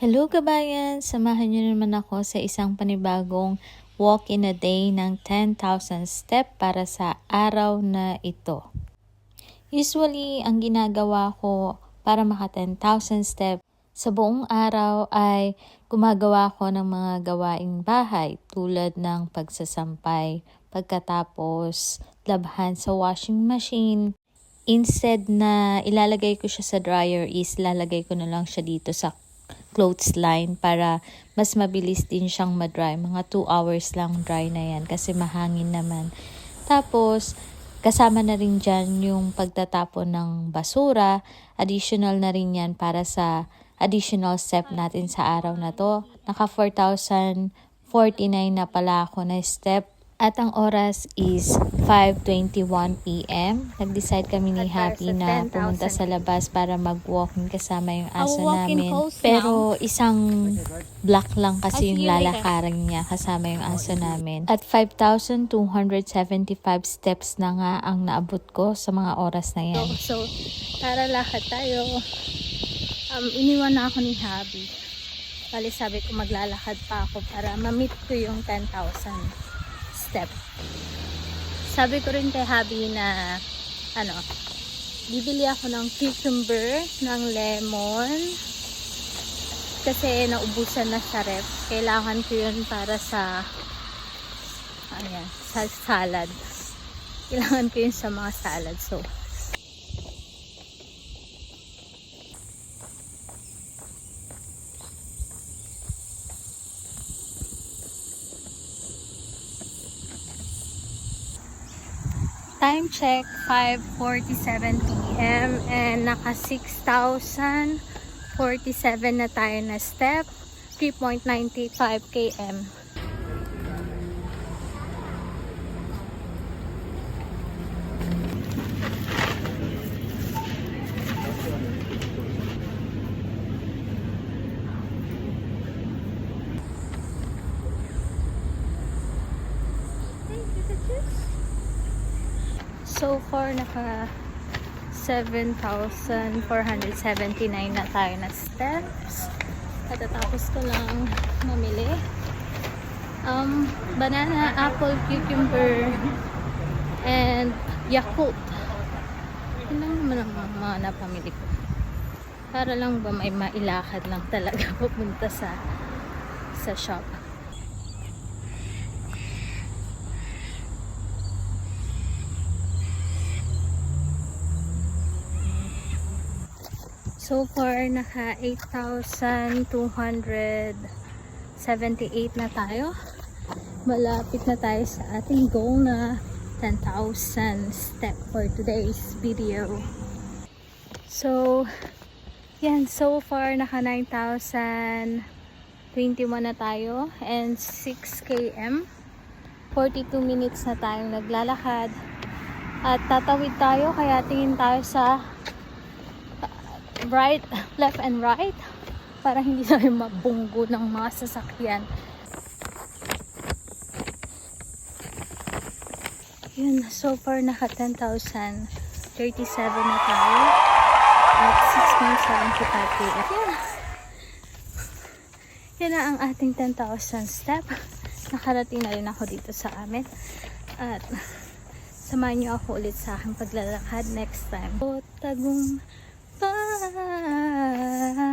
Hello kabayan! Samahan niyo naman ako sa isang panibagong walk in a day ng 10,000 step para sa araw na ito. Usually, ang ginagawa ko para maka 10,000 step sa buong araw ay gumagawa ko ng mga gawaing bahay tulad ng pagsasampay, pagkatapos labhan sa washing machine. Instead na ilalagay ko siya sa dryer is lalagay ko na lang siya dito sa clothesline para mas mabilis din siyang madry. Mga 2 hours lang dry na yan kasi mahangin naman. Tapos, kasama na rin dyan yung pagtatapon ng basura. Additional na rin yan para sa additional step natin sa araw na to. Naka 4,049 na pala ako na step. At ang oras is 5.21pm. Nag-decide kami ni Happy na 10,000 pumunta sa labas para mag-walking kasama yung aso namin. Pero isang block lang kasi yung lalakaran niya kasama yung aso namin. At 5,275 steps na nga ang naabot ko sa mga oras na yan. So, para lahat tayo, um, iniwan na ako ni Habi. Bali sabi ko maglalakad pa ako para ma-meet ko yung 10,000 step. Sabi ko rin kay Habi na ano, bibili ako ng cucumber, ng lemon, kasi naubusan na sa rep. Kailangan ko yun para sa ano yan, sa salad. Kailangan ko yun sa mga salad. So, Time check, 5.47 p.m. And naka 6,047 na tayo na step. 3.95 km. So far, naka 7,479 na tayo na steps. Katatapos ko lang mamili. Um, banana, apple, cucumber, and Yakult. Yun lang naman ang mga, napamili ko. Para lang ba may mailakad lang talaga pupunta sa sa shop. So far, naka 8,278 na tayo. Malapit na tayo sa ating goal na 10,000 step for today's video. So, yan. So far, naka 9,021 na tayo and 6 km. 42 minutes na tayong naglalakad. At tatawid tayo kaya tingin tayo sa right, left and right para hindi tayo mabunggo ng mga sasakyan. Yun, so far naka 10,037 na tayo at 6.75 km. Yan. Yan na ang ating 10,000 step. Nakarating na rin ako dito sa amin. At samahan niyo ako ulit sa aking paglalakad next time. O, tagong bahay